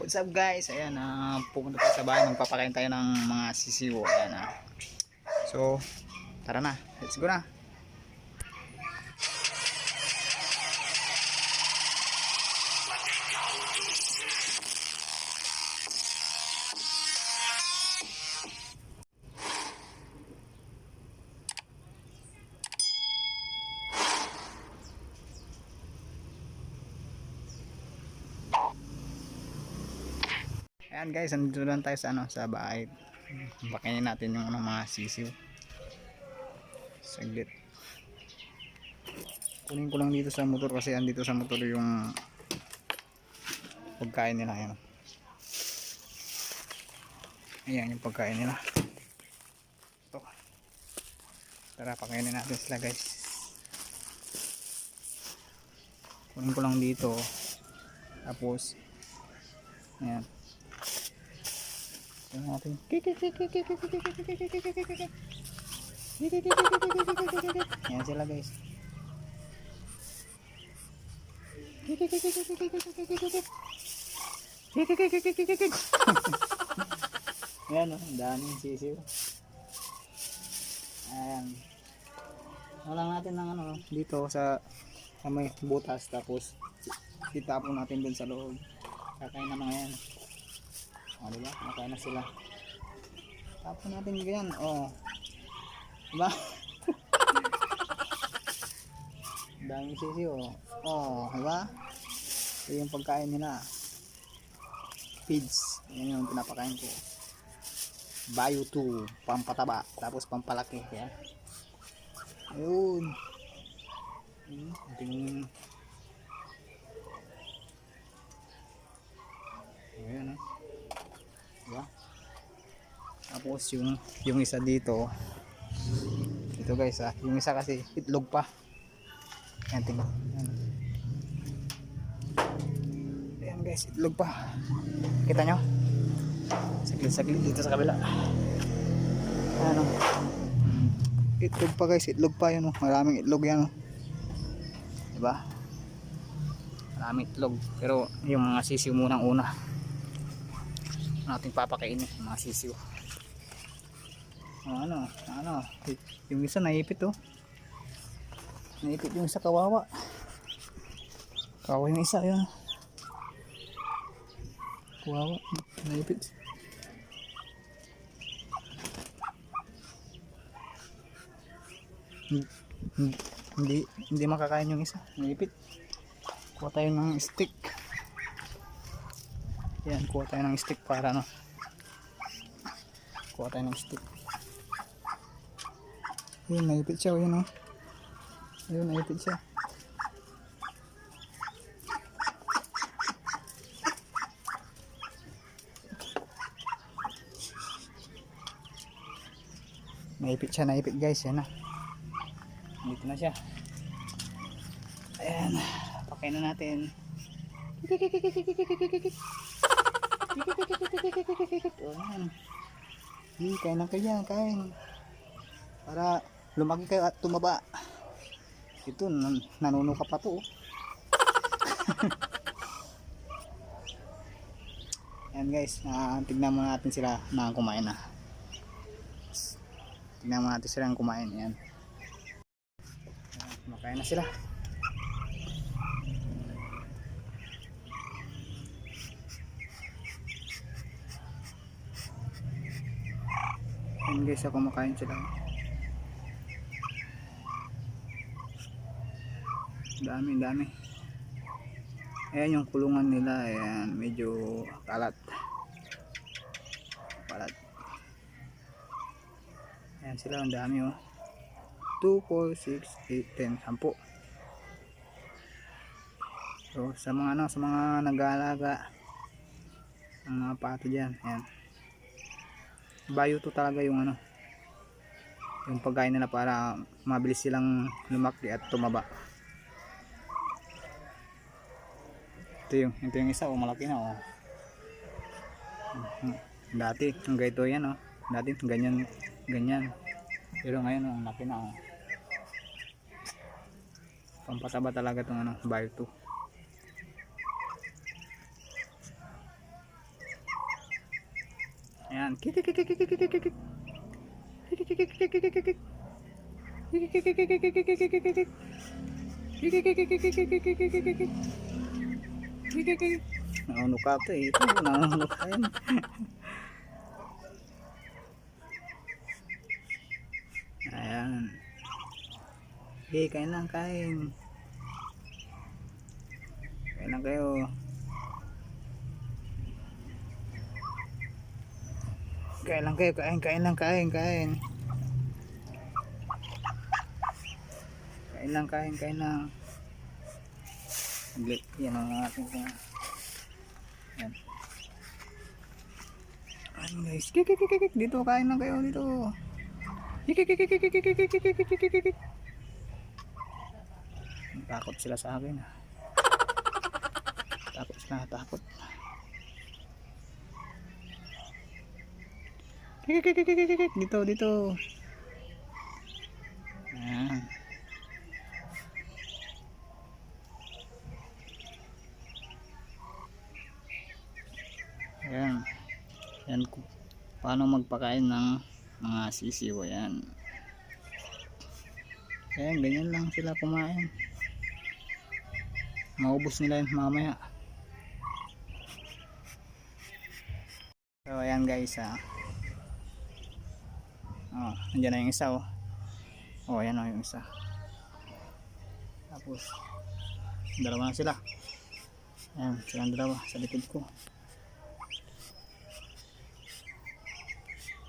What's up guys? Ayan, ah, pupunta tayo sa bahay. Magpapakain tayo ng mga sisiwo. Ayan, ah. So, tara na. Let's go na. Ayan guys, andito lang tayo sa ano, sa bahay. Pakainin natin yung ano, mga sisiw. Saglit. Kunin ko lang dito sa motor kasi andito sa motor yung pagkain nila. Ayan. Ayan yung pagkain nila. Ito. Tara, pakainin natin sila guys. Kunin ko lang dito. Tapos, ayan. Tingnan natin. Ayan sila guys. Ayan o, ang daming sisiw. Ayan. Wala natin ng ano, dito sa, sa may butas tapos itapon natin dun sa loob. Kakain na mga yan. O, diba? Nakain na sila. Tapon natin ganyan. O. Diba? Daming sisi, o. O, diba? Ito yung pagkain nila. Feeds. Yan yung pinapakain ko. Bio 2. Pampataba. Tapos pampalaki. Yan. Ayun. Hmm, Tingin. Ayan, oh. Diba? Tapos yung yung isa dito. Ito guys ah, yung isa kasi itlog pa. Ayan tingnan. Ayan. Guys, itlog pa. Kita nyo? Saglit saglit dito sa kabila. Ayan oh. Itlog pa guys, itlog pa yun oh. Maraming itlog yan oh. Diba? Maraming itlog. Pero yung mga sisiw munang una natin papakainin mga sisiw. Oh, ano ano yung isa naipit oh. Naipit yung isa kawawa. Kawawa yung isa yun. Kawawa naipit. Hindi, hindi makakain yung isa. Naipit. Kuha tayo ng stick yan, kuha tayo ng stick para no. Kuha tayo ng stick. Yun, naipit siya, yun oh. Ayun, naipit siya. Naipit siya, naipit guys, yan na. Dito na siya. Ayan, pakain na natin. Oh, yan. Hmm, kain lang kayo yan, kain. Para lumaki kayo at tumaba. Ito, nan nanuno ka pa to. yan guys, uh, tignan mo natin sila na kumain na. Tignan mo natin sila kumain. Yan, Kumakain na sila. Yan guys, ako kumakain sila. Dami, dami. Ayan yung kulungan nila. Ayan, medyo kalat. Kalat. Ayan sila, ang dami oh. 2, 4, 6, 8, 10, 10. So, sa mga ano, sa mga nag-aalaga ang mga pato dyan. Ayan bayo to talaga yung ano yung pagkain nila para mabilis silang lumaki at tumaba. Ito yung, ito yung isa oh malaki na oh. Hmm, hmm. Dati hanggang ito yan oh. Dati ganyan ganyan. Pero ngayon oh laki na oh. Pampataba talaga itong ano bio 2 kik. Nangunok ka ito eh. Nangunok ka yan. Ayan. Okay, kain lang, kain. Kain lang kayo. Kain lang kayo, kain, kain lang, kain, kain. Kain lang, kain, kain lang. Saglit, yan ang ating mga. Yan. Ayan guys, kik, kik, kik, dito, kain lang kayo, dito. Kik, kik, kik, kik, kik, kik, kik, kik, kik, kik. Takot sila sa akin. ah. Takot sila, takot. Kik, kik, kik, kik, kik, kik, dito, dito. Ayan. Ayan. Ayan paano magpakain ng mga sisiw. Ayan. Ayan, ganyan lang sila kumain. Maubos nila yun mamaya. So ayan guys ah. Oh, nandiyan na yung isa oh. Oh, ayan oh yung isa. Tapos dalawa na sila. Ayan, silang dalawa sa likod ko.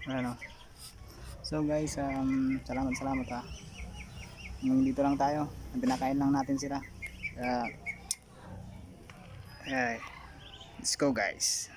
Ayan oh. So guys, um, salamat salamat ha. Hanggang dito lang tayo. Pinakain lang natin sila. Kaya, ay, let's go guys.